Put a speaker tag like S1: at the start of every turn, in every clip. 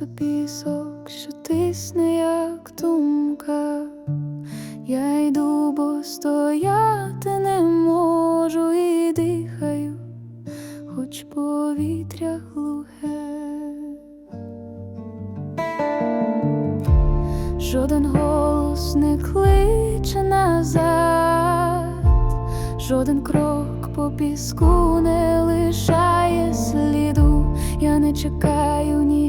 S1: просто пісок, що тисне, як думка. Я йду, бо стояти не можу і дихаю, хоч повітря глухе. Жоден голос не кличе назад, жоден крок по піску не лишає сліду. Я не чекаю ні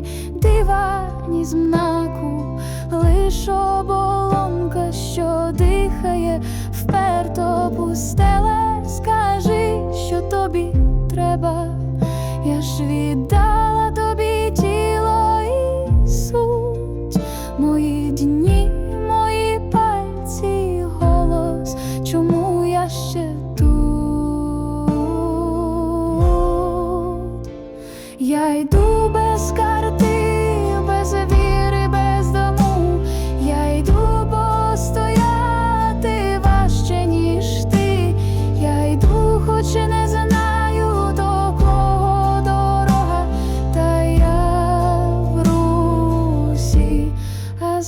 S1: ні знаку, лиш оболонка, що дихає, вперто пустеле, скажи, що тобі треба. Я ж віддала тобі тіло і суть, мої дні, мої пальці, голос, чому я ще тут? Я йду без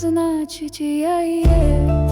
S1: значить я є.